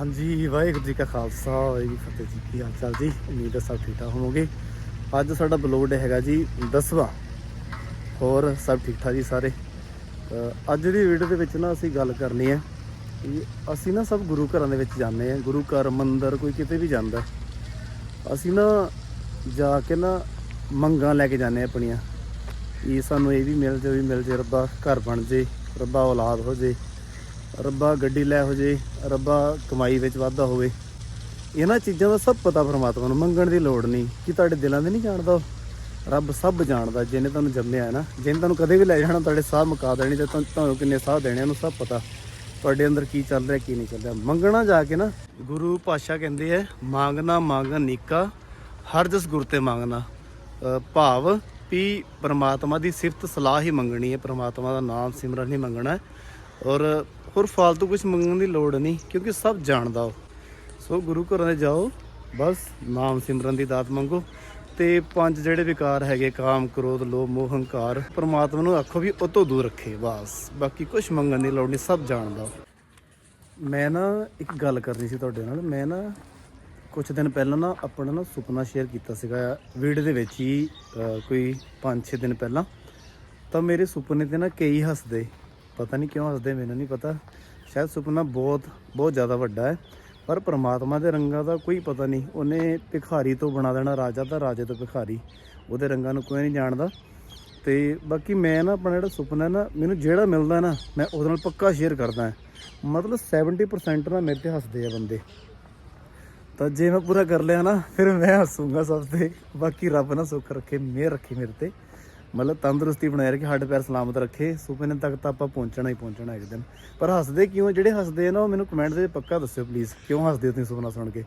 ਹਾਂਜੀ, ਵਾਹਿਗੁਰੂ ਜੀ ਕਾ ਖਾਲਸਾ, ਵਾਹਿਗੁਰੂ ਜੀ ਫਤਿਹ ਜੀ। ਕੀ ਹਾਲ ਚਾਲ ਜੀ? ਉਮੀਦ ਹੈ ਸਭ ਠੀਕ ਠਾਕ ਹੋਵੋਗੇ। ਅੱਜ ਸਾਡਾ ਬਲੌਗ ਹੈਗਾ ਜੀ 10ਵਾਂ ਹੋਰ ਸਭ ਠੀਕ ਠਾਕ ਜੀ ਸਾਰੇ? ਅੱਜ ਦੀ ਵੀਡੀਓ ਦੇ ਵਿੱਚ ਨਾ ਅਸੀਂ ਗੱਲ ਕਰਨੀ ਹੈ ਕਿ ਅਸੀਂ ਨਾ ਸਭ ਗੁਰੂ ਘਰਾਂ ਦੇ ਵਿੱਚ ਜਾਂਦੇ ਆ ਗੁਰੂ ਘਰ, ਮੰਦਿਰ, ਕੋਈ ਕਿਤੇ ਵੀ ਜਾਂਦਾ। ਅਸੀਂ ਨਾ ਜਾ ਕੇ ਨਾ ਮੰਗਾਂ ਲੈ ਕੇ ਜਾਂਦੇ ਆ ਆਪਣੀਆਂ। ਕਿ ਸਾਨੂੰ ਇਹ ਵੀ ਮਿਲ ਜਾਵੇ ਵੀ ਮਿਲ ਜੇ ਰੱਬਾ ਘਰ ਬਣ ਜੇ ਰੱਬਾ ਔਲਾਦ ਹੋ ਜੇ ਰੱਬਾ ਗੱਡੀ ਲੈ ਹੋ ਜੇ, ਰੱਬਾ ਕਮਾਈ ਵਿੱਚ ਵਾਧਾ ਹੋਵੇ। ਇਹਨਾਂ ਚੀਜ਼ਾਂ ਦਾ ਸਭ ਪਤਾ ਪਰਮਾਤਮਾ ਨੂੰ, ਮੰਗਣ ਦੀ ਲੋੜ ਨਹੀਂ। ਕਿ ਤੁਹਾਡੇ ਦਿਲਾਂ ਦੇ ਨਹੀਂ ਜਾਣਦਾ ਉਹ? ਰੱਬ ਸਭ ਜਾਣਦਾ, ਜਿਹਨੇ ਤੁਹਾਨੂੰ ਜੰਮਿਆ ਹੈ ਨਾ। ਜਿਹਨੇ ਤੁਹਾਨੂੰ ਕਦੇ ਵੀ ਲੈ ਜਾਣਾ, ਤੁਹਾਡੇ ਸਾਹ ਮੁਕਾ ਦੇਣੀ ਤੇ ਤੁਹਾਨੂੰ ਕਿੰਨੇ ਸਾਹ ਦੇਣੇ ਉਹਨੂੰ ਸਭ ਪਤਾ। ਤੁਹਾਡੇ ਅੰਦਰ ਕੀ ਚੱਲ ਰਿਹਾ, ਕੀ ਨਹੀਂ ਚੱਲ ਰਿਹਾ। ਮੰਗਣਾ ਜਾ ਕੇ ਨਾ, ਗੁਰੂ ਪਾਤਸ਼ਾਹ ਕਹਿੰਦੇ ਆ, ਮੰਗਣਾ, ਮੰਗਣ ਨੀਕਾ, ਹਰ ਜਸ ਗੁਰ ਤੇ ਮੰਗਣਾ। ਭਾਵ ਵੀ ਪਰਮਾਤਮਾ ਦੀ ਸਿਫਤ ਸਲਾਹ ਹੀ ਮੰਗਣੀ ਹੈ, ਪਰਮਾਤਮਾ ਦਾ ਨਾਮ ਸਿਮਰਨ ਹੀ ਮੰਗਣਾ ਔਰ ਹੋਰ ਫालतू ਕੁਝ ਮੰਗਣ ਦੀ ਲੋੜ ਨਹੀਂ, ਕਿਉਂਕਿ ਸਭ ਜਾਣਦਾ ਉਹ। ਸੋ ਗੁਰੂ ਘਰਾਂ ਦੇ ਜਾਓ, ਬਸ ਨਾਮ ਸਿਮਰਨ ਦੀ ਦਾਤ ਮੰਗੋ। ਤੇ ਪੰਜ ਜਿਹੜੇ ਵਿਕਾਰ ਹੈਗੇ, ਕਾਮ, ਕ੍ਰੋਧ, ਲੋਭ, ਮੋਹ, ਹੰਕਾਰ, ਪਰਮਾਤਮਾ ਨੂੰ ਆਖੋ ਵੀ ਉਹ ਤੋਂ ਦੂਰ ਰੱਖੇ, ਬਸ। ਬਾਕੀ ਕੁਝ ਮੰਗਣ ਦੀ ਲੋੜ ਨਹੀਂ, ਸਭ ਜਾਣਦਾ ਉਹ। ਮੈਂ ਨਾ ਇੱਕ ਗੱਲ ਕਰਨੀ ਸੀ ਤੁਹਾਡੇ ਨਾਲ। ਮੈਂ ਨਾ ਕੁਝ ਦਿਨ ਪਹਿਲਾਂ ਨਾ ਆਪਣਾ ਨਾ ਸੁਪਨਾ ਸ਼ੇਅਰ ਕੀਤਾ ਸੀਗਾ। ਵੀਡੀਓ ਦੇ ਵਿੱਚ ਹੀ ਕੋਈ 5-6 ਦਿਨ ਪਹਿਲਾਂ। ਤਾਂ ਮੇਰੇ ਸੁਪਨੇ ਤੇ ਨਾ ਕਈ ਹੱਸਦੇ। ਪਤਾ ਨਹੀਂ ਕਿਉਂ ਹੱਸਦੇ, ਮੈਨੂੰ ਨਹੀਂ ਪਤਾ। ਸ਼ਾਇਦ ਸੁਪਨਾ ਬਹੁਤ ਬਹੁਤ ਜ਼ਿਆਦਾ ਵੱਡਾ ਹੈ। ਪਰ ਪ੍ਰਮਾਤਮਾ ਦੇ ਰੰਗਾਂ ਦਾ ਕੋਈ ਪਤਾ ਨਹੀਂ। ਉਹਨੇ ਭਿਖਾਰੀ ਤੋਂ ਬਣਾ ਦੇਣਾ, ਰਾਜਾ ਤਾਂ ਰਾਜੇ ਤੋਂ ਭਿਖਾਰੀ। ਉਹਦੇ ਰੰਗਾਂ ਨੂੰ ਕੋਈ ਨਹੀਂ ਜਾਣਦਾ। ਤੇ ਬਾਕੀ ਮੈਂ ਨਾ, ਆਪਣਾ ਜਿਹੜਾ ਸੁਪਨਾ ਨਾ, ਮੈਨੂੰ ਜਿਹੜਾ ਮਿਲਦਾ ਨਾ, ਮੈਂ ਉਹਦੇ ਨਾਲ ਪੱਕਾ ਸ਼ੇਅਰ ਕਰਦਾ ਮਤਲਬ 70% ਨਾ ਮੇਰੇ ਤੇ ਹੱਸਦੇ ਆ ਬੰਦੇ। ਤਾਂ ਜੇ ਮੈਂ ਪੂਰਾ ਕਰ ਲਿਆ ਨਾ, ਫਿਰ ਮੈਂ ਹੱਸੂੰਗਾ ਸਭ ਤੇ। ਬਾਕੀ ਰੱਬ ਨਾ ਸੁੱਖ ਰੱਖੇ, ਮਿਹਰ ਰੱਖੇ ਮੇਰੇ ਤੇ। ਮਤਲਬ ਤੰਦਰੁਸਤੀ ਬਣਾਏ ਰੱਖੇ, ਹੱਡ ਪੈਰ ਸਲਾਮਤ ਰੱਖੇ। ਸੁਪਨੇ ਤੱਕ ਤਾਂ ਆਪਾਂ ਪਹੁੰਚਣਾ ਹੀ ਪਹੁੰਚਣਾ ਇੱਕ ਦਿਨ। ਪਰ ਹੱਸਦੇ ਕਿਉਂ? ਜਿਹੜੇ ਹੱਸਦੇ ਆ ਨਾ, ਉਹ ਮੈਨੂੰ ਕਮੈਂਟ ਦੇ ਪੱਕਾ ਦੱਸਿਓ ਪਲੀਜ਼ ਕਿਉਂ ਹੱਸਦੇ ਹੋ ਤੁਸੀਂ ਸੁਪਨਾ ਸੁਣ ਕੇ?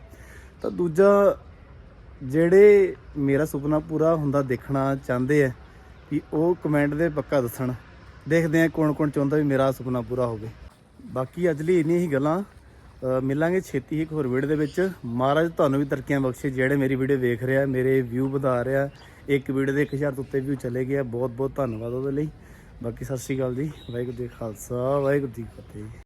ਤਾਂ ਦੂਜਾ, ਜਿਹੜੇ ਮੇਰਾ ਸੁਪਨਾ ਪੂਰਾ ਹੁੰਦਾ ਦੇਖਣਾ ਚਾਹੁੰਦੇ ਆ ਕਿ ਉਹ ਕਮੈਂਟ ਦੇ ਪੱਕਾ ਦੱਸਣ। ਦੇਖਦੇ ਆ ਕੌਣ ਕੌਣ ਚਾਹੁੰਦਾ ਵੀ ਮੇਰਾ ਸੁਪਨਾ ਪੂਰਾ ਹੋਵੇ। ਬਾਕੀ ਅੱਜ ਲਈ ਇੰਨੀਆਂ ਹੀ ਗੱਲਾਂ। ਮਿਲਾਂਗੇ ਛੇਤੀ ਹੀ ਇੱਕ ਹੋਰ ਵੀਡੀਓ ਦੇ ਵਿੱਚ। ਮਹਾਰਾਜ ਤੁਹਾਨੂੰ ਵੀ ਤਰੱਕੀਆਂ ਬਖਸ਼ੇ, ਜਿਹੜੇ ਮੇਰੀ ਵੀਡੀਓ ਵੇਖ ਰਿਹਾ, ਮੇਰੇ ਵਿਊ ਵਧਾ ਰਿਹਾ। ਇੱਕ ਵੀਡੀਓ ਦੇ 1000 ਤੋਂ ਉੱਤੇ ਵਿਊ ਚਲੇ ਗਿਆ ਬਹੁਤ ਬਹੁਤ ਧੰਨਵਾਦ ਉਹਦੇ ਲਈ। ਬਾਕੀ ਸਤਿ ਸ਼੍ਰੀ ਅਕਾਲ ਜੀ। ਵਾਹਿਗੁਰੂ ਜੀ ਖਾਲਸਾ, ਵਾਹਿਗੁਰੂ ਜੀ ਫਤਿਹ।